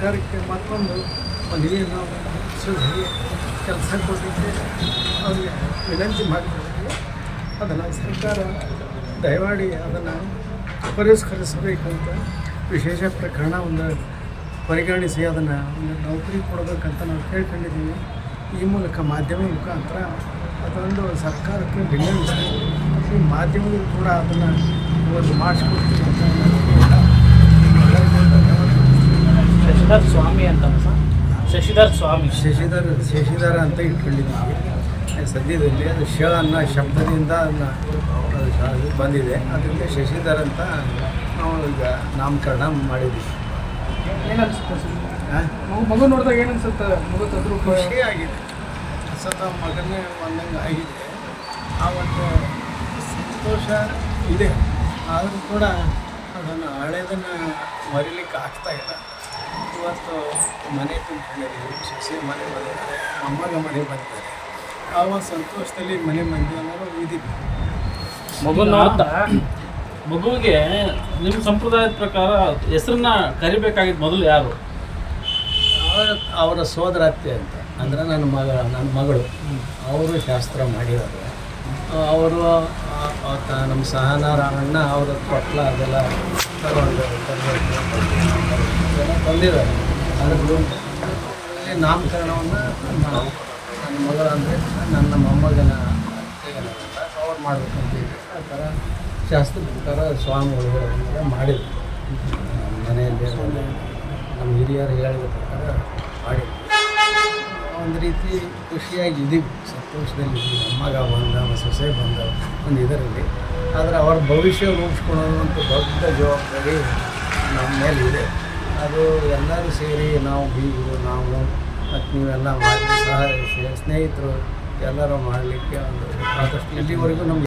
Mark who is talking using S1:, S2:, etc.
S1: ಸರ್ಕಾರಕ್ಕೆ ಮತ್ತೊಂದು ಮದುವೆ ನಾವು ಸುದ್ದಿ ಕೆಲಸ ಕೊಡಲಿಕ್ಕೆ ಅವರಿಗೆ ವಿನಂತಿ ಮಾಡಿಕೊಂಡಿದ್ದೆ ಅದನ್ನು ಸರ್ಕಾರ ದಯಮಾಡಿ ಅದನ್ನು ಪರಿಷ್ಕರಿಸಬೇಕಂತ ವಿಶೇಷ ಪ್ರಕರಣ ಒಂದು ಪರಿಗಣಿಸಿ ಅದನ್ನು ಒಂದು ನೌಕರಿ ಕೊಡಬೇಕಂತ ನಾವು ಕೇಳ್ಕೊಂಡಿದ್ದೀವಿ. ಈ ಮೂಲಕ ಮಾಧ್ಯಮ ಮುಖಾಂತರ ಅದೊಂದು ಸರ್ಕಾರಕ್ಕೆ ವಿನಂತಿಸ್ತೀವಿ ಈ ಮಾಧ್ಯಮಗಳು ಕೂಡ ಅದನ್ನು ಒಂದು ಮಾಡಿಸ್ಕೊಡ್ತೀವಿ ಅಂತ
S2: ಶಶಿಧರ್ ಸ್ವಾಮಿ ಅಂತ ಸರ್? ಶಶಿಧರ್ ಸ್ವಾಮಿ.
S1: ಶಶಿಧರ್ ಶಶಿಧರ ಅಂತ ಇಟ್ಕೊಂಡಿದ್ದೀವಿ. ಸದ್ಯದಲ್ಲಿ ಅದು ಶ ಅನ್ನೋ ಶಬ್ದದಿಂದ ಬಂದಿದೆ. ಅದರಿಂದ ಶಶಿಧರ್ ಅಂತ ನಾವು ಈಗ ನಾಮಕರಣ ಮಾಡಿದ್ದೀವಿ.
S3: ಮಗು ನೋಡಿದಾಗ ಏನು ಅನ್ಸುತ್ತೆ ಮಗು ತಂದ್ರು
S1: ಖುಷಿ ಆಗಿದೆ. ಸತ ಮಗನೇ ಒಂದಂಗೆ ಆಗಿದೆ. ಆ ಒಂದು ಸಂತೋಷ ಇದೆ. ಆದರೂ ಕೂಡ ಅದನ್ನು ಹಳೆಯದನ್ನು ಮರಿಲಿಕ್ಕೆ ಆಗ್ತಾ ಇಲ್ಲ. ಇವತ್ತು ಮನೆ ತುಂಬಿಕೊಂಡಿದ್ದೀವಿ ಸೊಸೆ ಮನೆ ಬಂದಿದ್ದಾರೆ ಮೊಮ್ಮಗ ಮನೆ ಬಂದಿದ್ದಾರೆ. ಆ ಸಂತೋಷದಲ್ಲಿ ಮನೆ ಮಂದಿ ಅನ್ನೋರು ಇದ್ದೀವಿ
S2: ಮಗು ನೋಡ್ತಾ. ಮಗುವಿಗೆ ನಿಮ್ಮ ಸಂಪ್ರದಾಯದ ಪ್ರಕಾರ ಹೆಸರನ್ನ ಕರಿಬೇಕಾಗಿದ್ದು ಮೊದಲು ಯಾರು?
S1: ಅವರ- ಸೋದರ ಅತ್ತೆ ಅಂತ. ಅಂದರೆ ನನ್ನ ಮಗ ನನ್ನ ಮಗಳು. ಅವರು ಶಾಸ್ತ್ರ ಮಾಡಿದ್ದಾರೆ. ಅವರು ಆತ ನಮ್ಮ ಅಣ್ಣ ಅವರ ಪಟ್ಲ ಅದೆಲ್ಲ ತಗೊಂಡು ತರ್ಬೇಕು ಅದೆಲ್ಲ ತಂದಿದ್ದಾರೆ. ಅದ್ರ ನಾಮಕರಣವನ್ನು ನಾವು ನನ್ನ ಮಗಳಂದರೆ ನನ್ನ ಮೊಮ್ಮಗನ ಅವ್ರು ಅಂತ ಆ ಥರ ಶಾಸ್ತ್ರದ ಪ್ರಕಾರ ಸ್ವಾಮಿಗಳು ಮಾಡಿದ್ವಿ ಮಾಡಿದ್ರು. ನಮ್ಮ ಮನೆಯಲ್ಲಿ ನಮ್ಮ ಹಿರಿಯರು ಹೇಳಿದ ಪ್ರಕಾರ ಮಾಡಿದ್ವಿ ಒಂದು ರೀತಿ ಖುಷಿಯಾಗಿ ಇದ್ದೀವಿ. ಸಂತೋಷದಲ್ಲಿ ಮಗ ಬಂದ ಸೊಸೆ ಬಂದ, ಒಂದು ಇದರಲ್ಲಿ. ಆದರೆ ಅವ್ರ ಭವಿಷ್ಯ ರೂಪಿಸ್ಕೊಳ್ಳೋದು ದೊಡ್ಡ ಜವಾಬ್ದಾರಿ ನಮ್ಮ ಮೇಲೆ ಇದೆ ಅದು ಎಲ್ಲರೂ ಸೇರಿ ನಾವು ಬೀಗರು, ನಾವು ಮತ್ತು ನೀವೆಲ್ಲ ಮಾಡಿ ಸಹ ಸ್ನೇಹಿತರು ಎಲ್ಲರೂ ಮಾಡಲಿಕ್ಕೆ ಒಂದು ಆದಷ್ಟು ಇಲ್ಲಿವರೆಗೂ ನಮ್ಗೆ